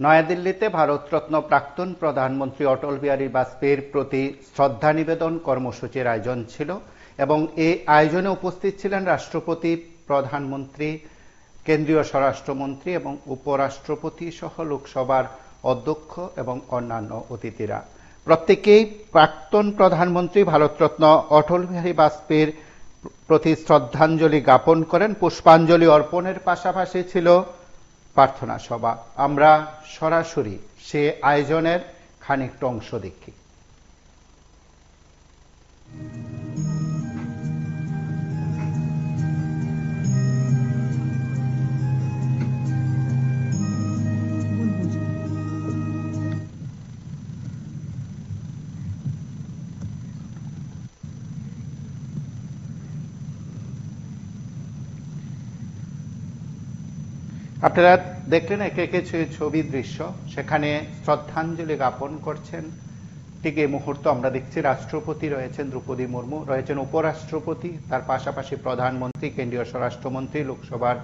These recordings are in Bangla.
নয়াদিল্লিতে ভারতরত্ন প্রাক্তন প্রধানমন্ত্রী অটল বিহারী বাজপেয়ীর প্রতি শ্রদ্ধা নিবেদন কর্মসূচির আয়োজন ছিল এবং এই আয়োজনে উপস্থিত ছিলেন রাষ্ট্রপতি, প্রধানমন্ত্রী, কেন্দ্রীয় স্বরাষ্ট্রমন্ত্রী এবং উপরাষ্ট্রপতি সহ লোকসভার অধ্যক্ষ এবং অন্যান্য অতিথিরা। প্রত্যেকেই প্রাক্তন প্রধানমন্ত্রী ভারতরত্ন অটল বিহারী বাজপেয়ীর প্রতি শ্রদ্ধাঞ্জলি জ্ঞাপন করেন। পুষ্পাঞ্জলি অর্পণের পাশাপাশি ছিল প্রার্থনা সভা। আমরা সরাসরি সে আয়োজনের খানিকটা অংশ দেখি। আপনারা দেখলেন একে একে ছবি দৃশ্য সেখানে শ্রদ্ধাঞ্জলি জ্ঞাপন করছেন। ঠিক এই মুহূর্ত আমরা দেখছি রাষ্ট্রপতি রয়েছেন দ্রৌপদী মুর্মু রয়েছেন উপরাষ্ট্রপতি তার পাশাপাশি প্রধানমন্ত্রী কেন্দ্রীয় স্বরাষ্ট্রমন্ত্রী লোকসভার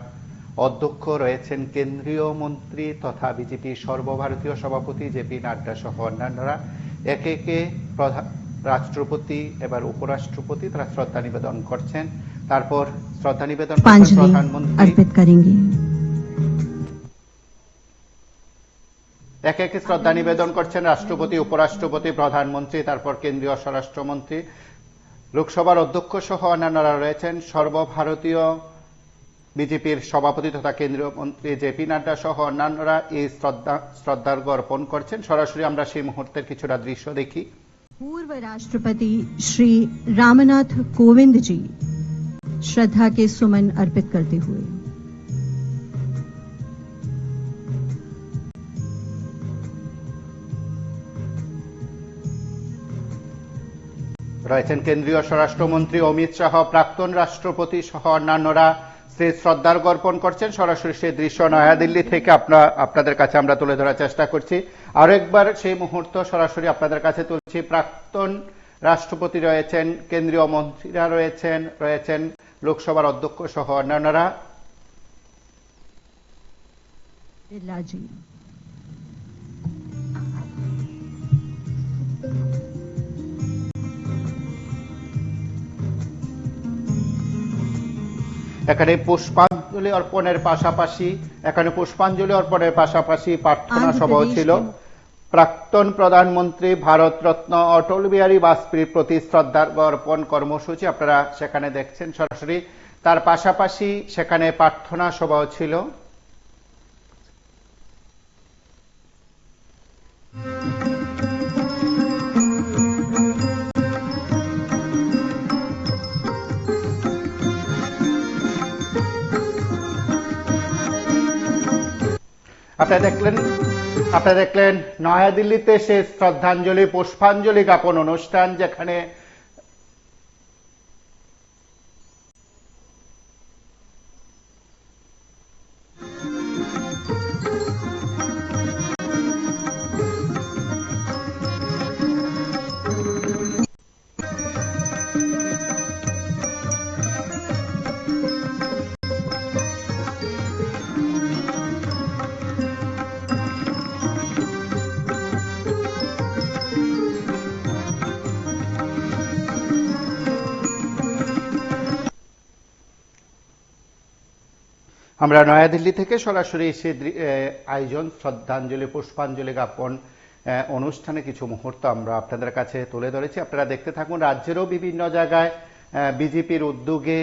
অধ্যক্ষ রয়েছেন কেন্দ্রীয় মন্ত্রী তথা বিজেপি সর্বভারতীয় সভাপতি জে পি নাড্ডা সহ অন্যান্যরা। একে একে রাষ্ট্রপতি এবার উপরাষ্ট্রপতি তারা শ্রদ্ধা নিবেদন করছেন। তারপর শ্রদ্ধা নিবেদন প্রধানমন্ত্রী। একে একে শ্রদ্ধা নিবেদন করছেন রাষ্ট্রপতি উপরাষ্ট্রপতি প্রধানমন্ত্রী তারপর কেন্দ্রীয় স্বরাষ্ট্রমন্ত্রী লোকসভার অধ্যক্ষ সহ অন্যান্যরা রয়েছেন সর্বভারতীয় বিজেপির সভাপতি তথা কেন্দ্রীয় মন্ত্রী জেপি নাড্ডা সহ অন্যান্যরা এই শ্রদ্ধা শ্রদ্ধার্ঘ্য অর্পণ করছেন সরাসরি আমরা সেই মুহূর্তের কিছুটা দৃশ্য দেখি पूर्व राष्ट्रपति श्री रामनाथ कोविंद जी श्रद्धा के सुमन अर्पित करते हुए রয়েছেন কেন্দ্রীয় স্বরাষ্ট্রমন্ত্রী অমিত শাহ, প্রাক্তন রাষ্ট্রপতি সহ অন্যান্যরা। সে শ্রদ্ধার গর্পণ করছেন। সরাসরি সেই দৃশ্য নয়াদিল্লি থেকে আপনার আপনাদের কাছে আমরা তুলে ধরার চেষ্টা করছি। আর একবার সেই মুহূর্ত সরাসরি আপনাদের কাছে তুলছি। প্রাক্তন রাষ্ট্রপতি রয়েছেন, কেন্দ্রীয় মন্ত্রীরা রয়েছেন রয়েছেন লোকসভার অধ্যক্ষ সহ অন্যান্যরা। এখানে পুষ্পাঞ্জলি অর্পণের পাশাপাশি এখানে পুষ্পাঞ্জলি অর্পণের পাশাপাশি প্রার্থনা সভাও ছিল। প্রাক্তন প্রধানমন্ত্রী ভারতরত্ন অটল বিহারী বাজপেয়ীর প্রতি শ্রদ্ধার অর্পণ কর্মসূচি আপনারা সেখানে দেখছেন সরাসরি। তার পাশাপাশি সেখানে প্রার্থনা সভাও ছিল। আপনারা দেখলেন আপনারা দেখলেন নয়াদিল্লিতে সে শ্রদ্ধাঞ্জলি পুষ্পাঞ্জলি জ্ঞাপন অনুষ্ঠান যেখানে আমরা নয়াদিল্লি থেকে সরাসরি সে আয়োজন, শ্রদ্ধাঞ্জলি, পুষ্পাঞ্জলি জ্ঞাপন অনুষ্ঠানে কিছু মুহূর্ত আমরা আপনাদের কাছে তুলে ধরেছি। আপনারা দেখতে থাকুন, রাজ্যেরও বিভিন্ন জায়গায় বিজেপির উদ্যোগে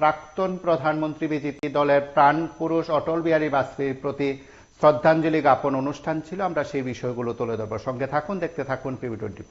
প্রাক্তন প্রধানমন্ত্রী বিজেপি দলের প্রাণ পুরুষ অটল বিহারী বাজপেয়ীর প্রতি শ্রদ্ধাঞ্জলি জ্ঞাপন অনুষ্ঠান ছিল। আমরা সেই বিষয়গুলো তুলে ধরবো। সঙ্গে থাকুন, দেখতে থাকুন পিবি টোয়েন্টি